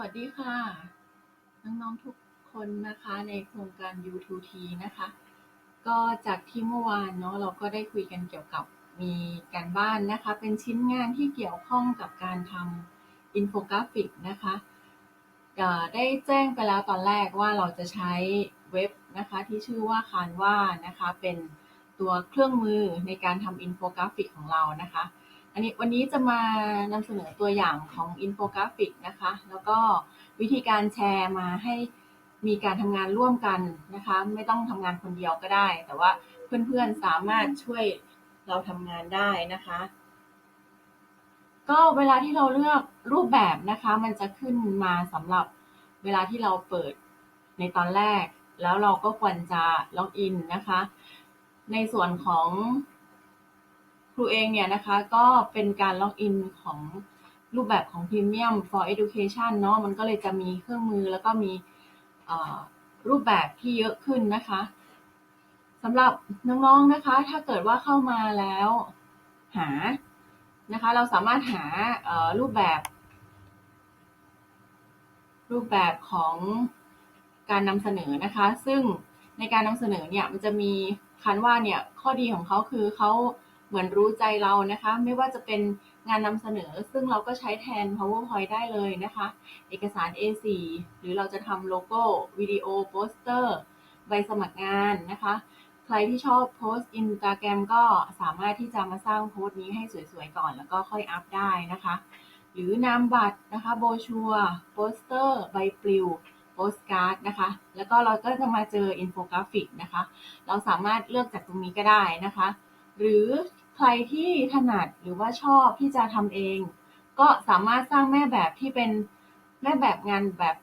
วัสดีค่ะ น้องๆทุกคนนะคะในโครงการ U2T นะคะ ก็จากที่เมื่อวานเนาะเราก็ได้คุยกันเกี่ยวกับมีการบ้านนะคะ เป็นชิ้นงานที่เกี่ยวข้องกับการทำอินโฟกราฟิกนะคะได้แจ้งไปแล้วตอนแรกว่าเราจะใช้เว็บนะคะที่ชื่อว่าคานว่านะคะ เป็นตัวเครื่องมือในการทำอินโฟกราฟิกของเรานะคะ อันนี้วันนี้จะมานำเสนอตัวอย่างของอินโฟกราฟิกนะคะ แล้วก็วิธีการแชร์มาให้มีการทำงานร่วมกันนะคะ ไม่ต้องทำงานคนเดียวก็ได้ แต่ว่าเพื่อนๆสามารถช่วยเราทำงานได้นะคะ ก็เวลาที่เราเลือกรูปแบบนะคะ มันจะขึ้นมาสำหรับเวลาที่เราเปิดในตอนแรก แล้วเราก็ควรจะล็อกอินนะคะ ในส่วนของ ครูเองเนี่ยนะคะก็เป็นการล็อกอินของรูปแบบของ Premium for Education เนาะมันก็เลยจะมีเครื่องมือแล้วก็มีรูปแบบที่เยอะขึ้นนะคะสำหรับน้องๆนะคะ ถ้าเกิดว่าเข้ามาแล้วหานะคะ เราสามารถหารูปแบบ รูปแบบของการนำเสนอนะคะ ซึ่งในการนำเสนอเนี่ยมันจะมีคันว่าเนี่ยข้อดีของเขาคือเขา เหมือนรู้ใจเรานะคะ ไม่ว่าจะเป็นงานนำเสนอ ซึ่งเราก็ใช้แทน PowerPoint ได้เลยนะคะ เอกสาร A4 หรือเราจะทำโลโก้วิดีโอโปสเตอร์ใบสมัครงานนะคะ ใครที่ชอบโพสต์อินสตาแกรมก็สามารถที่จะมาสร้างโพสต์นี้ให้สวยๆก่อน แล้วก็ค่อยอัพได้นะคะ หรือนามบัตรนะคะโบชัวโปสเตอร์ใบปลิวโปสการ์ดนะคะ แล้วก็เราก็จะมาเจออินโฟกราฟิกนะคะ เราสามารถเลือกจากตรงนี้ก็ได้นะคะ หรือใครที่ถนัดหรือว่าชอบที่จะทำเอง ก็สามารถสร้างแม่แบบที่เป็นแม่แบบงานแบบ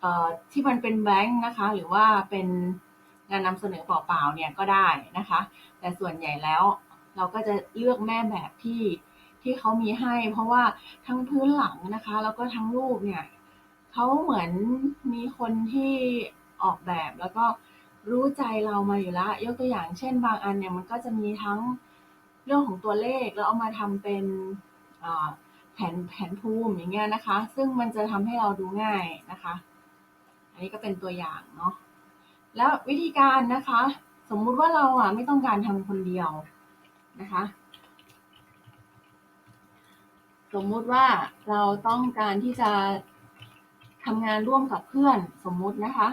เอ่อที่มันเป็นแบงค์นะคะ หรือว่าเป็นงานนำเสนอเปล่าๆเนี่ยก็ได้นะคะ แต่ส่วนใหญ่แล้วเราก็จะเลือกแม่แบบที่ที่เขามีให้ เพราะว่าทั้งพื้นหลังนะคะ แล้วก็ทั้งรูปเนี่ยเขาเหมือนมีคนที่ออกแบบแล้วก็ รู้ใจเรามาอยู่แล้ว ยกตัวอย่างเช่น บางอันเนี่ยมันก็จะมีทั้งเรื่องของตัวเลขแล้วเอามาทำเป็นแผนแผนภูมิอย่างเงี้ยนะคะ ซึ่งมันจะทำให้เราดูง่ายนะคะ อันนี้ก็เป็นตัวอย่างเนาะแล้ววิธีการนะคะ สมมุติว่าเราอะไม่ต้องการทำคนเดียวนะคะ สมมุติว่าเราต้องการที่จะทำงานร่วมกับเพื่อนสมมุตินะคะ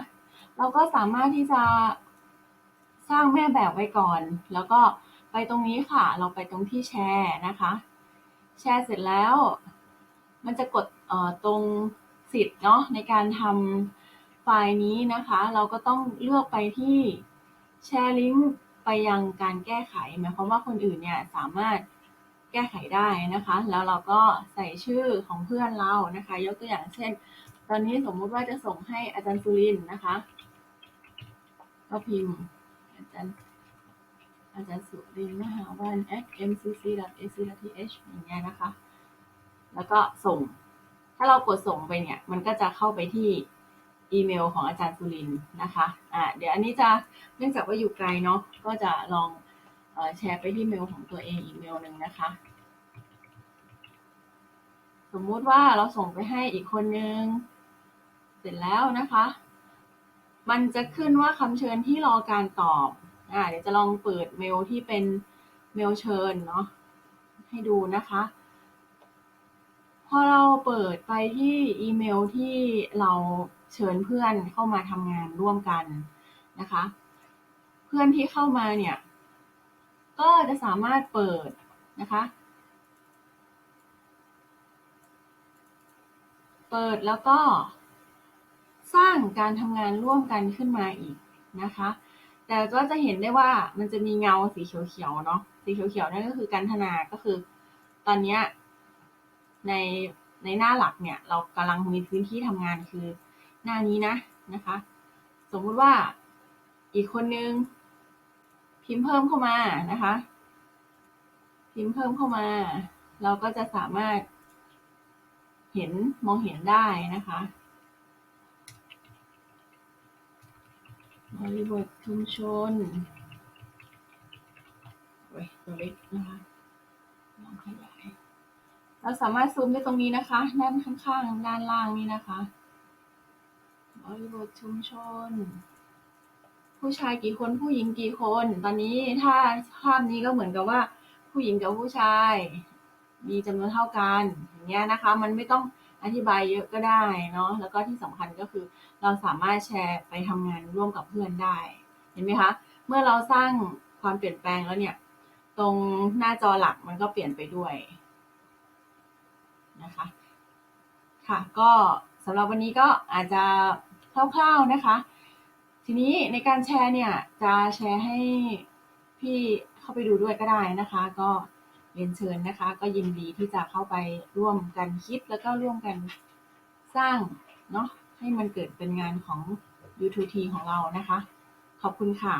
เราก็สามารถที่จะสร้างแม่แบบไว้ก่อน แล้วก็ไปตรงนี้ค่ะ เราไปตรงที่แชร์นะคะ แชร์เสร็จแล้ว มันจะกดตรงสิทธิ์เนาะในการทำไฟล์นี้นะคะ เราก็ต้องเลือกไปที่แชร์ลิงก์ไปยังการแก้ไข หมายความว่าคนอื่นเนี่ยสามารถแก้ไขได้นะคะ แล้วเราก็ใส่ชื่อของเพื่อนเรานะคะ ยกตัวอย่างเช่น ตอนนี้สมมุติว่าจะส่งให้อาจารย์สุรินนะคะ ก็พิมพ์ อาจารย์อาจารย์สุรินมหาวัน at mcc.ac.th อย่างเงี้ยนะคะ แล้วก็ส่ง ถ้าเรากดส่งไปเนี่ย มันก็จะเข้าไปที่อีเมลของอาจารย์สุรินนะคะอ่าเดี๋ยวอันนี้จะเนื่องจากว่าอยู่ไกลเนาะก็จะลองแชร์ไปที่เมลของตัวเองอีกเมลหนึ่งนะคะ สมมุติว่าเราส่งไปให้อีกคนนึง เสร็จแล้วนะคะ มันจะขึ้นว่าคำเชิญที่รอการตอบ อ่า เดี๋ยวจะลองเปิดเมลที่เป็นเมลเชิญเนาะ ให้ดูนะคะ พอเราเปิดไปที่อีเมลที่เราเชิญเพื่อนเข้ามาทำงานร่วมกันนะคะ เพื่อนที่เข้ามาเนี่ย ก็จะสามารถเปิดนะคะ เปิดแล้วก็ สร้างการทำงานร่วมกันขึ้นมาอีกนะคะ แต่ก็จะเห็นได้ว่ามันจะมีเงาสีเขียวๆเนาะสีเขียวๆนั่นก็คือการธนาก็คือ ตอนนี้ในในหน้าหลักเนี่ยเรากำลังมีพื้นที่ทำงานคือหน้านี้นะนะคะ สมมุติว่าอีกคนนึงพิมพ์เพิ่มเข้ามานะคะ พิมพ์เพิ่มเข้ามา เราก็จะสามารถเห็นมองเห็นได้นะคะ บริบทชุมชนโอ้ยตัวเล็กนะคะลองขยายเราสามารถซูมได้ตรงนี้นะคะ ด้านข้างๆ ด้านล่างนี่นะคะบริบทชุมชน ผู้ชายกี่คนผู้หญิงกี่คน ตอนนี้ถ้าภาพนี้ก็เหมือนกับว่า ผู้หญิงกับผู้ชาย มีจำนวนเท่ากันอย่างเงี้ยนะคะ มันไม่ต้องอธิบายเยอะก็ได้เนาะแล้วก็ที่สำคัญก็คือ เราสามารถแชร์ไปทำงานร่วมกับเพื่อนได้ เห็นไหมคะ เมื่อเราสร้างความเปลี่ยนแปลงแล้วเนี่ย ตรงหน้าจอหลักมันก็เปลี่ยนไปด้วยนะคะ ค่ะ ก็สำหรับวันนี้ก็อาจจะคร่าวๆนะคะ ทีนี้ในการแชร์เนี่ยจะแชร์ให้พี่เข้าไปดูด้วยก็ได้นะคะ ก็เรียนเชิญนะคะ ก็ยินดีที่จะเข้าไปร่วมกันคิดแล้วก็ร่วมกันสร้างเนาะ ให้มันเกิดเป็นงานของ U2T ของเรานะคะ ขอบคุณค่ะ